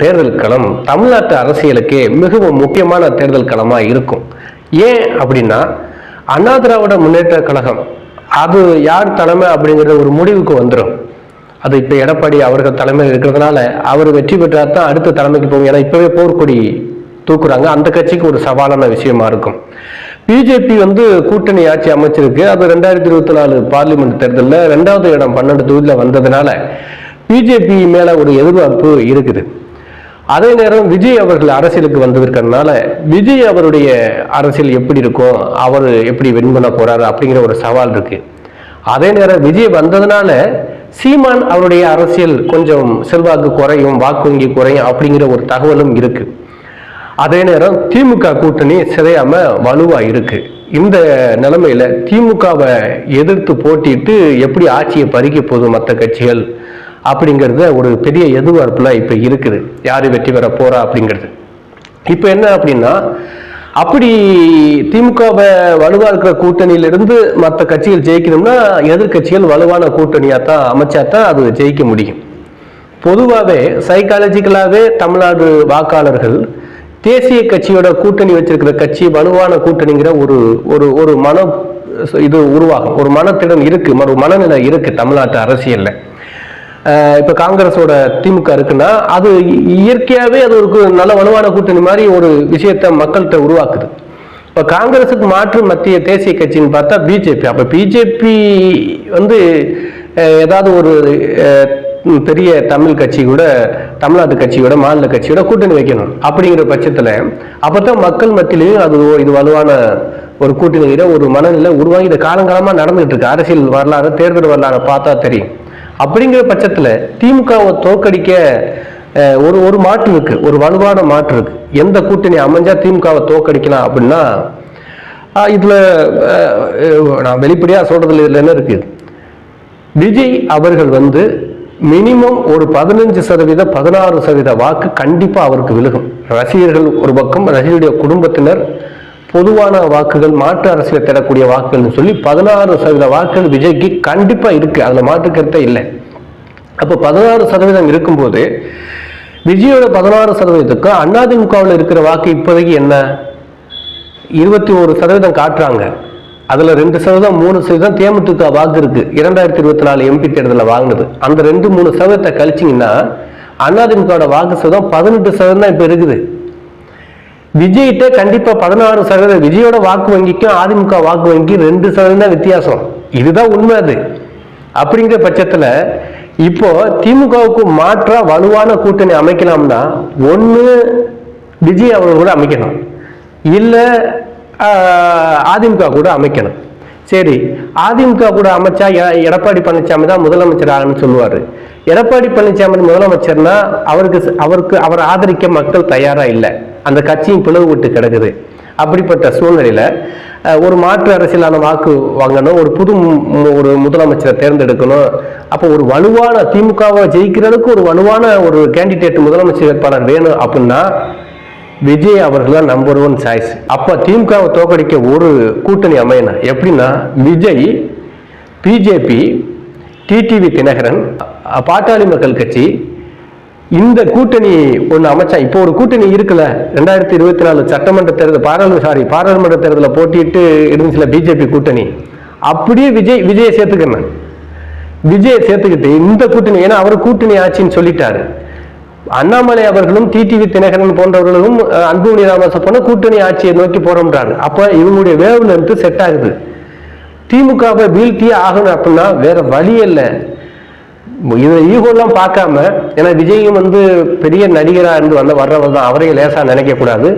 தேர்தல் களம் தமிழ்நாட்டு அரசியலுக்கு மிகவும் முக்கியமான தேர்தல் களமாக இருக்கும். ஏன் அப்படின்னா அண்ணா திராவிட முன்னேற்ற கழகம் அது யார் தலைமை அப்படிங்கிற ஒரு முடிவுக்கு வந்துடும் அது இப்போ எடப்பாடி அவர்கள் தலைமையில் இருக்கிறதுனால அவர் வெற்றி பெற்றால் தான் அடுத்த தலைமைக்கு போகும். ஏன்னா இப்போவே போர்க்கொடி தூக்குறாங்க. அந்த கட்சிக்கு ஒரு சவாலான விஷயமா இருக்கும். பிஜேபி வந்து கூட்டணி ஆட்சி அமைச்சிருக்கு. அது ரெண்டாயிரத்தி இருபத்தி நாலு பார்லிமெண்ட் தேர்தலில் ரெண்டாவது இடம் பன்னெண்டு தொகுதியில் வந்ததுனால பிஜேபி மேல ஒரு எதிர்பார்ப்பு இருக்குது. அதே நேரம் விஜய் அவர்கள் அரசியலுக்கு வந்ததற்கனால விஜய் அவருடைய அரசியல் எப்படி இருக்கும் அவர் எப்படி வின் பண்ண போறாரு அப்படிங்கிற ஒரு சவால் இருக்கு. அதே நேரம் விஜய் வந்ததுனால சீமான் அவருடைய அரசியல் கொஞ்சம் செல்வாக்கு குறையும் வாக்கு வங்கி குறையும் அப்படிங்கிற ஒரு தகவலும் இருக்கு. அதே நேரம் திமுக கூட்டணி சிதையாம வலுவா இருக்கு. இந்த நிலைமையில திமுகவை எதிர்த்து போட்டிட்டு எப்படி ஆட்சியை பறிக்க போகுது மற்ற கட்சிகள்? அப்படிங்கிறத ஒரு பெரிய எதிர்பார்ப்புல இப்ப இருக்குது. யார் வெற்றி பெற போறா அப்படிங்கிறது. இப்ப என்ன அப்படின்னா அப்படி திமுகவை வலுவா இருக்கிற கூட்டணியிலிருந்து மற்ற கட்சிகள் ஜெயிக்கணும்னா எதிர்க்கட்சிகள் வலுவான கூட்டணியா தான் அமைச்சா தான் அது ஜெயிக்க முடியும். பொதுவாகவே சைக்காலஜிக்கலாகவே தமிழ்நாடு வாக்காளர்கள் தேசிய கட்சியோட கூட்டணி வச்சிருக்கிற கட்சி வலுவான கூட்டணிங்கிற ஒரு ஒரு ஒரு மன இது உருவாகும். ஒரு மனத்திடம் இருக்கு ஒரு மனநிலை இருக்கு தமிழ்நாட்டு அரசியல்ல. இப்போ காங்கிரஸோட திமுக இருக்குன்னா அது இயற்கையாகவே அது ஒரு நல்ல வலுவான கூட்டணி மாதிரி ஒரு விஷயத்த மக்கள்கிட்ட உருவாக்குது. இப்போ காங்கிரஸுக்கு மாற்று மத்திய தேசிய கட்சின்னு பார்த்தா பிஜேபி. அப்போ பிஜேபி வந்து ஏதாவது ஒரு பெரிய தமிழ் கட்சி கூட தமிழ்நாட்டு கட்சியோட மாநில கட்சியோட கூட்டணி வைக்கணும். அப்படிங்கிற பட்சத்தில் அப்போ தான் மக்கள் மத்தியிலையும் அது ஓ- இது வலுவான ஒரு கூட்டணிங்கிற ஒரு மனநிலை உருவாகி இது காலங்காலமாக நடந்துகிட்டு இருக்கு. அரசியல் வரலாறு தேர்தல் வரலாறு பார்த்தா தெரியும். அப்படிங்கிற பட்சத்தில் திமுகவை தோற்கடிக்க ஒரு ஒரு மாற்று இருக்கு. ஒரு வலுவான மாற்று இருக்கு. எந்த கூட்டணி அமைஞ்சா திமுகவை தோற்கடிக்கலாம் அப்படின்னா இதில் இதுல நான் வெளிப்படையா சொல்றதுல இதுல என்ன இருக்கு? விஜய் அவர்கள் வந்து மினிமம் ஒரு பதினஞ்சு சதவீத பதினாறு சதவீத வாக்கு கண்டிப்பா அவருக்கு விழுகும். ரசிகர்கள் ஒரு பக்கம் ரசிகருடைய குடும்பத்தினர் பொதுவான வாக்குகள் மாற்று அரசியல் தேடக்கூடிய வாக்குகள்னு சொல்லி பதினாறு சதவீத வாக்குகள் விஜய்க்கு கண்டிப்பா இருக்கு. அதுல மாற்று கருத்தே இல்லை. அப்போ பதினாறு சதவீதம் இருக்கும்போது விஜயோட பதினாறு சதவீதத்துக்கும் அதிமுகவில் இருக்கிற வாக்கு இப்போதைக்கு என்ன? இருபத்தி ஒரு சதவீதம் காட்டுறாங்க. அதுல ரெண்டு சதவீதம் மூணு சதவீதம் தேமுதிக வாக்கு இருக்கு. இரண்டாயிரத்தி இருபத்தி நாலு எம்பி தேர்தலில் வாங்கினது. அந்த ரெண்டு மூணு சதவீதத்தை கழிச்சிங்கன்னா அதிமுகவோட வாக்கு சதவீதம் பதினெட்டு சதவீதம் தான் இப்போ இருக்குது. விஜய்கிட்ட கண்டிப்பா பதினாறு சதவீதம் விஜயோட வாக்கு வங்கிக்கும் அதிமுக வாக்கு வங்கி ரெண்டு சதவீதம் தான் வித்தியாசம். இதுதான் உண்மை அது. அப்படிங்கிற பட்சத்துல இப்போ திமுகவுக்கு மாற்ற வலுவான கூட்டணி அமைக்கலாம்னா ஒன்று விஜய் அவங்க கூட அமைக்கணும். இல்லை அதிமுக கூட அமைக்கணும். சரி அதிமுக கூட அமைச்சா எடப்பாடி பழனிசாமி தான் முதலமைச்சர் ஆகணும்னு சொல்லுவாரு. எடப்பாடி பழனிசாமி முதலமைச்சர்னா அவருக்கு அவருக்கு அவர் ஆதரிக்க மக்கள் தயாராக இல்லை. அந்த கட்சியும் பிளவு விட்டு கிடக்குது. அப்படிப்பட்ட சூழ்நிலையில் ஒரு மாற்று அரசியலான வாக்கு வாங்கணும் ஒரு புது மு- ஒரு முதலமைச்சரை தேர்ந்தெடுக்கணும். அப்போ ஒரு வலுவான திமுகவை ஜெயிக்கிறதுக்கு ஒரு வலுவான ஒரு கேண்டிடேட் முதலமைச்சர் வேட்பாளர் வேணும் அப்படின்னா விஜய் அவர்கள் தான் நம்பர் ஒன் சாய்ஸ் அப்போ திமுகவை தோக்கடிக்க ஒரு கூட்டணி அமையணும். எப்படின்னா விஜய் பிஜேபி டிடிவி தினகரன் பாட்டாளி மக்கள் கட்சி இந்த கூட்டணி ஒன்று அமைச்சா இப்போ ஒரு கூட்டணி இருக்குல்ல ரெண்டாயிரத்தி இருபத்தி நாலு சட்டமன்ற தேர்தல் பாராளுமன்ற சாரி பாராளுமன்ற தேர்தலில் போட்டியிட்டு இருந்துச்சுல பிஜேபி கூட்டணி. அப்படியே விஜய் விஜயை சேர்த்துக்கணும் விஜயை சேர்த்துக்கிட்டு இந்த கூட்டணி ஏன்னா அவர் கூட்டணி ஆட்சின்னு சொல்லிட்டாரு. அண்ணாமலை அவர்களும் டிடிவி தினகரன் போன்றவர்களும் அன்புமணி ராமதாஸ் போன கூட்டணி ஆட்சியை நோக்கி போறோம்ன்றாங்க அப்ப இவங்களுடைய வேவ் இருந்து செட் ஆகுது. திமுகவை வீழ்த்தியே ஆகணும் அப்படின்னா வேற வழி இல்லை. இதுல ஈகோலாம் பார்க்காம ஏன்னா விஜயும் வந்து பெரிய நடிகரா இருந்து வந்த வர்றவர் தான் அவரையும் லேசா நினைக்க கூடாது.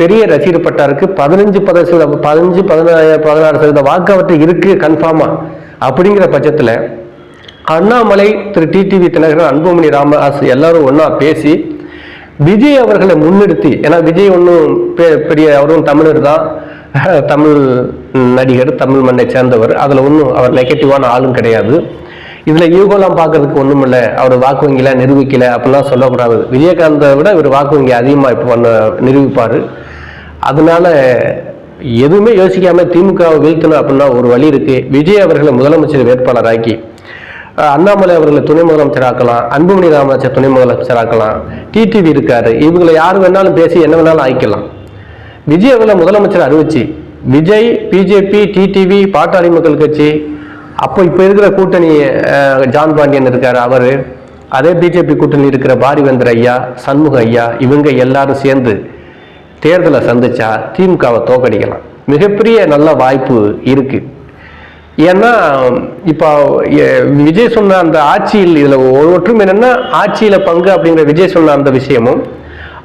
பெரிய ரசிகர் பட்டாருக்கு பதினஞ்சு பதினஞ்சு பதினஞ்சு பதினாறு பதினாறு சதவீத வாக்கு அவர்கிட்ட இருக்கு கன்ஃபார்மா அப்படிங்கிற பட்சத்துல அண்ணாமலை திரு டிடிவி தினகரன் அன்புமணி ராமதாஸ் எல்லாரும் ஒன்றா பேசி விஜய் அவர்களை முன்னிறுத்தி ஏன்னா விஜய் ஒன்றும் பெரிய அவரும் தமிழர் தான். தமிழ் நடிகர் தமிழ் மண்ணை சேர்ந்தவர். அதில் ஒன்றும் அவர் நெகட்டிவான ஆளும் கிடையாது. இதில் யூகோலாம் பார்க்கறதுக்கு ஒன்றும் இல்லை அவர் வாக்கு வங்கியில நிரூபிக்கல அப்படிலாம் சொல்லக்கூடாது. விஜயகாந்தை விட இவர் வாக்கு வங்கி அதிகமாக இப்போ பண்ண நிரூபிப்பார். அதனால எதுவுமே யோசிக்காமல் திமுகவை வீழ்த்தணும் அப்படின்னா ஒரு வழி இருக்குது விஜய் அவர்களை முதலமைச்சர் வேட்பாளராக்கி அண்ணாமலை அவர்களை துணை முதலமைச்சர் ஆக்கலாம் அன்புமணி ராமராஜர் துணை முதலமைச்சர் ஆக்கலாம் டிடிவி இருக்காரு. இவங்களை யார் வேணாலும் பேசி என்ன வேணாலும் ஆய்க்கலாம். விஜய் அவர்களை முதலமைச்சர் அறிவிச்சு. விஜய் பிஜேபி டிடிவி பாட்டாளி மக்கள் கட்சி அப்போ இப்போ இருக்கிற கூட்டணி ஜான் பாண்டியன் இருக்கார் அவர். அதே பிஜேபி கூட்டணி இருக்கிற பாரிவேந்தர் ஐயா சண்முக ஐயா இவங்க எல்லாரும் சேர்ந்து தேர்தலை சந்திச்சா திமுகவை தோக்கடிக்கலாம். மிகப்பெரிய நல்ல வாய்ப்பு இருக்கு. ஏன்னா இப்போ விஜய் சொன்ன அந்த ஆட்சியில் இதில் ஒரு ஒற்றுமை என்னென்னா ஆட்சியில் பங்கு அப்படிங்கிற விஜய் சொன்ன அந்த விஷயமும்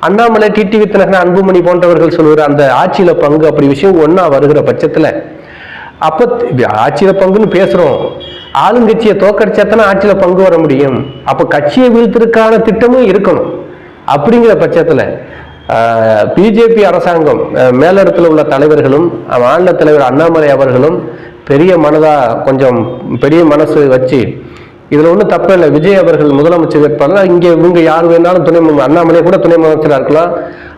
அண்ணாமலை டிடி வித்தனகன் அன்புமணி போன்றவர்கள் சொல்லுகிற அந்த ஆட்சியில பங்கு அப்படி விஷயம் ஒன்னா வருகிற பட்சத்துல அப்ப ஆட்சியில பங்குன்னு பேசுறோம். ஆளுங்கட்சியை தோக்கடிச்சாத்தானே ஆட்சியில பங்கு வர முடியும். அப்ப கட்சியை வீழ்த்திற்கான திட்டமும் இருக்கணும். அப்படிங்கிற பட்சத்துல பிஜேபி அரசாங்கம் மேலிடத்தில் உள்ள தலைவர்களும் மாநில தலைவர் அண்ணாமலை அவர்களும் பெரிய மனதா கொஞ்சம் பெரிய மனசு வச்சு இதுல ஒன்றும் தப்பு இல்லை. விஜய் அவர்கள் முதலமைச்சர் வேட்பாளர். இங்கே இவங்க யார் வேணாலும் துணை மு- அண்ணாமலை கூட துணை முதலமைச்சராக இருக்கலாம்.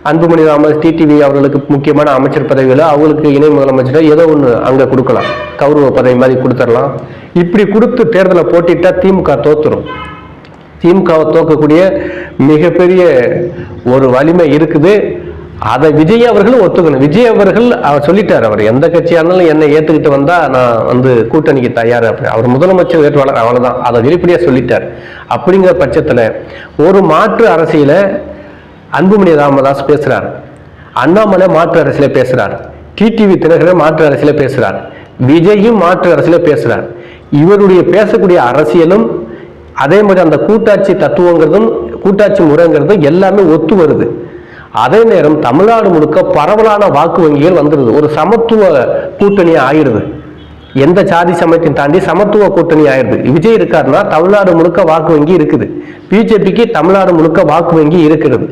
அன்புமணி ராமதாஸ் டிடிவி அவர்களுக்கு முக்கியமான அமைச்சர் பதவிகளை அவங்களுக்கு இணை முதலமைச்சர் ஏதோ ஒன்று அங்கே கொடுக்கலாம். கௌரவ பதவி மாதிரி கொடுத்துடலாம். இப்படி கொடுத்து தேர்தலை போட்டிட்டா திமுக தோத்துரும். திமுகவை தோக்கக்கூடிய மிகப்பெரிய ஒரு வலிமை இருக்குது. அதை விஜய் அவர்களும் ஒத்துக்கணும். விஜய் அவர்கள் அவர் சொல்லிட்டார் அவர் எந்த கட்சியாக இருந்தாலும் என்னை ஏத்துக்கிட்டு வந்தா நான் வந்து கூட்டணிக்கு தயார் அப்படி அவர் முதலமைச்சர் வேட்பாளர் அவ்வளவுதான் அதை வெளிப்படையா சொல்லிட்டார். அப்படிங்கிற பட்சத்துல ஒரு மாற்று அரசியல அன்புமணி ராமதாஸ் பேசுறார். அண்ணாமலை மாற்று அரசியல பேசுறார். டிடிவி தினகரன் மாற்று அரசியல பேசுறார். விஜயும் மாற்று அரசியல பேசுறார். இவருடைய பேசக்கூடிய அரசியலும் அதே மாதிரி அந்த கூட்டாட்சி தத்துவங்கிறதும் கூட்டாட்சி முறைங்கிறதும் எல்லாமே ஒத்து வருது. அதே நேரம் தமிழ்நாடு முழுக்க பரவலான வாக்கு வங்கிகள் வந்துடுது ஒரு சமத்துவ கூட்டணி ஆயிடுது எந்த சாதி சமயத்தையும் தாண்டி சமத்துவ கூட்டணி ஆயிடுது விஜய் இருக்காருன்னா தமிழ்நாடு முழுக்க வாக்கு வங்கி இருக்குது. பிஜேபிக்கு தமிழ்நாடு முழுக்க வாக்கு வங்கி இருக்கிறது.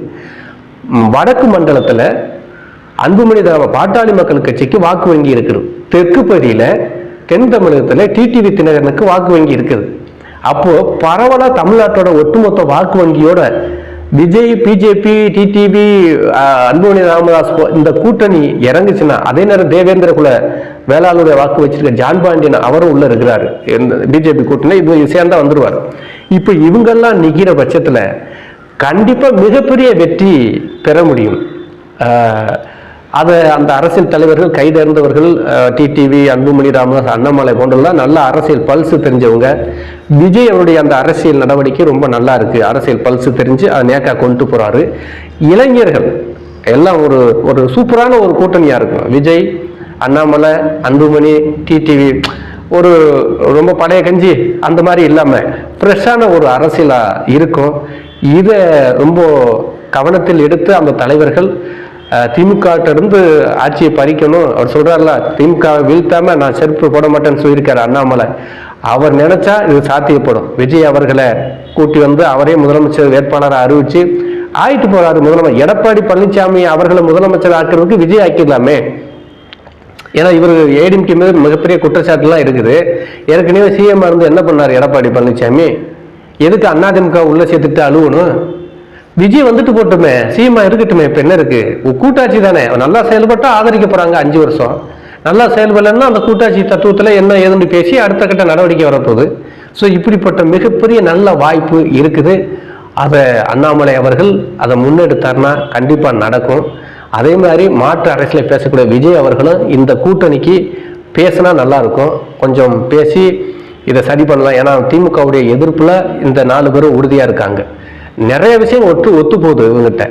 வடக்கு மண்டலத்தில் அன்புமணி தலைமை பாட்டாளி மக்கள் கட்சிக்கு வாக்கு வங்கி இருக்குது. தெற்கு பகுதியில் தென் தமிழகத்தில் டிடிவி தினகரனுக்கு வாக்கு வங்கி இருக்குது. அப்போது பரவலாக தமிழ்நாட்டோட ஒட்டுமொத்த வாக்கு வங்கியோட விஜய் பிஜேபி டிடிவி அன்புமணி ராமதாஸ் இந்த கூட்டணி இறங்குச்சுன்னா அதே நேரம் தேவேந்திர குல வேளாளுடைய வாக்கு வச்சிருக்க ஜான் பாண்டியன் அவரும் உள்ள இருக்கிறாரு. பிஜேபி கூட்டணி இது சேர்ந்தா வந்துருவார். இப்போ இவங்கெல்லாம் நிக்கிற பட்சத்துல கண்டிப்பா மிகப்பெரிய வெற்றி பெற முடியும். ஆஹ் அதை அந்த அரசியல் தலைவர்கள் கைதேர்ந்தவர்கள் டிடிவி அன்புமணி ராமதாஸ் அண்ணாமலை போன்றெல்லாம் நல்ல அரசியல் பல்ஸ் தெரிஞ்சவங்க. விஜய் அவருடைய அந்த அரசியல் நடவடிக்கை ரொம்ப நல்லா இருக்கு. அரசியல் பல்ஸ் தெரிஞ்சு அதை நேக்கா கொண்டு போறாரு. இளைஞர்கள் எல்லாம் ஒரு ஒரு சூப்பரான ஒரு கூட்டணியா இருக்கும். விஜய் அண்ணாமலை அன்புமணி டிடிவி ஒரு ரொம்ப பழைய கஞ்சி அந்த மாதிரி இல்லாம ஃப்ரெஷ்ஷான ஒரு அரசியலா இருக்கும். இதை ரொம்ப கவனத்தில் எடுத்து அந்த தலைவர்கள் திமுக இருந்து ஆட்சியை பறிக்கணும். அவர் சொல்றாருல திமுக வீழ்த்தாம நான் செருப்பு போட மாட்டேன்னு சொல்லியிருக்காரு அண்ணாமலை. அவர் நினைச்சா இது சாத்தியப்படும். விஜய் அவர்களை கூட்டி வந்து அவரே முதலமைச்சர் வேட்பாளரை அறிவிச்சு ஆயிட்டு போறாரு முதலமைச்சர் எடப்பாடி பழனிசாமி அவர்களை முதலமைச்சர் ஆக்குறதுக்கு விஜய் ஆக்கிடலாமே. ஏன்னா இவர் ஏடிஎம்கே மீது மிகப்பெரிய குற்றச்சாட்டுலாம் இருக்குது. ஏற்கனவே சிஎம் இருந்து என்ன பண்ணார் எடப்பாடி பழனிசாமி எதுக்கு அதிமுக உள்ள சேர்த்துட்டு அழுவணும்? விஜய் வந்துட்டு போட்டுமே சீமா இருக்கட்டுமே இப்ப என்ன இருக்கு? கூட்டாட்சி தானே. நல்லா செயல்பட்டா ஆதரிக்க போறாங்க அஞ்சு வருஷம். நல்லா செயல்படலன்னா அந்த கூட்டாட்சி தத்துவத்துல என்ன ஏதுன்னு பேசி அடுத்த கட்ட நடவடிக்கை வரப்போகுது. ஸோ இப்படிப்பட்ட மிகப்பெரிய நல்ல வாய்ப்பு இருக்குது. அதை அண்ணாமலை அவர்கள் அதை முன்னெடுத்தார்னா கண்டிப்பாக நடக்கும். அதே மாதிரி மாற்று அரசியலை பேசக்கூடிய விஜய் அவர்களும் இந்த கூட்டணிக்கு பேசினா நல்லா இருக்கும். கொஞ்சம் பேசி இதை சரி பண்ணலாம். ஏன்னா திமுகவுடைய எதிர்ப்பில் இந்த நாலு பேரும் உறுதியாக இருக்காங்க. நிறைய விஷயம் ஒற்று ஒத்து போகுது இவங்ககிட்ட.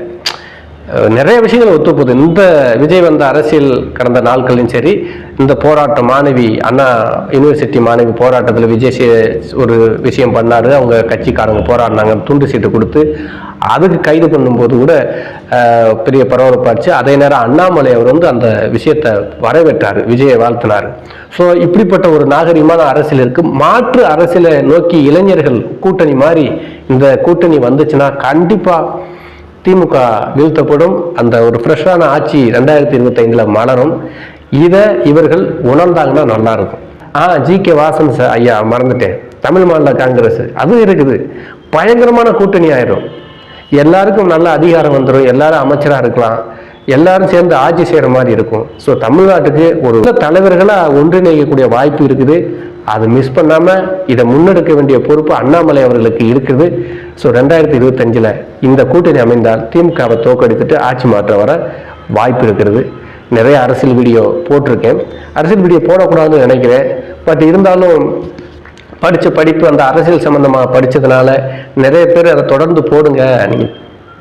நிறைய விஷயங்கள் ஒத்து போகுது இந்த விஜய் வந்த அரசியல் கடந்த நாட்களையும் சரி இந்த போராட்டம் மாணவி அண்ணா யூனிவர்சிட்டி மாணவி போராட்டத்தில் விஜய் சே- ஒரு விஷயம் பண்ணாரு. அவங்க கட்சிக்காரங்க போராடினாங்க துண்டு சீட்டு கொடுத்து அதுக்கு கைது பண்ணும்போது கூட பெரிய பரபரப்பாச்சு அதே நேரம் அண்ணாமலை அவர் வந்து அந்த விஷயத்தை வரவேற்றார் விஜயை வாழ்த்தினார். ஸோ இப்படிப்பட்ட ஒரு நாகரிகமான அரசியல் இருக்கு. மாற்று அரசியலை நோக்கி இளைஞர்கள் கூட்டணி மாதிரி இந்த கூட்டணி வந்துச்சுன்னா கண்டிப்பா திமுக வீழ்த்தப்படும். அந்த ஒரு ஃப்ரெஷ்ஷான ஆட்சி ரெண்டாயிரத்தி இருபத்தைந்தில் மலரும். இதை இவர்கள் உணர்ந்தாங்கன்னா நல்லா இருக்கும் ஆ ஜி கே வாசன் சார் ஐயா மறந்துட்டேன். தமிழ் மாநில காங்கிரஸ். அதுவும் இருக்குது. பயங்கரமான கூட்டணி ஆயிரும். எல்லாருக்கும் நல்ல அதிகாரம் வந்துடும் எல்லாரும் அமைச்சராக இருக்கலாம். எல்லாரும் சேர்ந்து ஆட்சி செய்கிற மாதிரி இருக்கும். ஸோ தமிழ்நாட்டுக்கு ஒரு தலைவர்களாக ஒன்றிணைக்கக்கூடிய வாய்ப்பு இருக்குது. அதை மிஸ் பண்ணாமல் இதை முன்னெடுக்க வேண்டிய பொறுப்பு அண்ணாமலை அவர்களுக்கு இருக்குது. ஸோ ரெண்டாயிரத்தி இருபத்தஞ்சில் இந்த கூட்டணி அமைந்தால் திமுகவை தோக்கடித்துட்டு ஆட்சி மாற்றம் வர வாய்ப்பு இருக்கிறது. நிறைய அரசியல் வீடியோ போட்டிருக்கேன். அரசியல் வீடியோ போடக்கூடாதுன்னு நினைக்கிறேன். பட் இருந்தாலும் படித்த படிப்பு அந்த அரசியல் சம்மந்தமாக படித்ததுனால நிறைய பேர் அதை தொடர்ந்து போடுங்க. நீங்கள்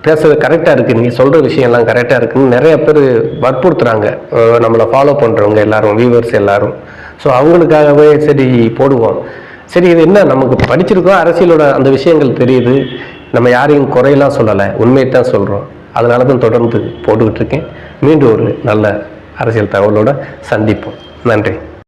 பேசுறது கரெக்டாக இருக்குது நீங்கள் சொல்கிற விஷயம்லாம் கரெக்டாக இருக்குன்னு நிறைய பேர் வற்புறுத்துகிறாங்க நம்மளை ஃபாலோ பண்ணுறவங்க எல்லாரும் வியூவர்ஸ் எல்லாரும். ஸோ அவங்களுக்காகவே சரி போடுவோம். சரி இது என்ன? நமக்கு படிச்சிருக்கோம் அரசியலோட அந்த விஷயங்கள் தெரியுது. நம்ம யாரையும் குறையெல்லாம் சொல்லலை. உண்மையை தான் சொல்கிறோம் அதனால தான் தொடர்ந்து போட்டுக்கிட்டு இருக்கேன். மீண்டும் ஒரு நல்ல அரசியல் தகவலோட சந்திப்போம். நன்றி.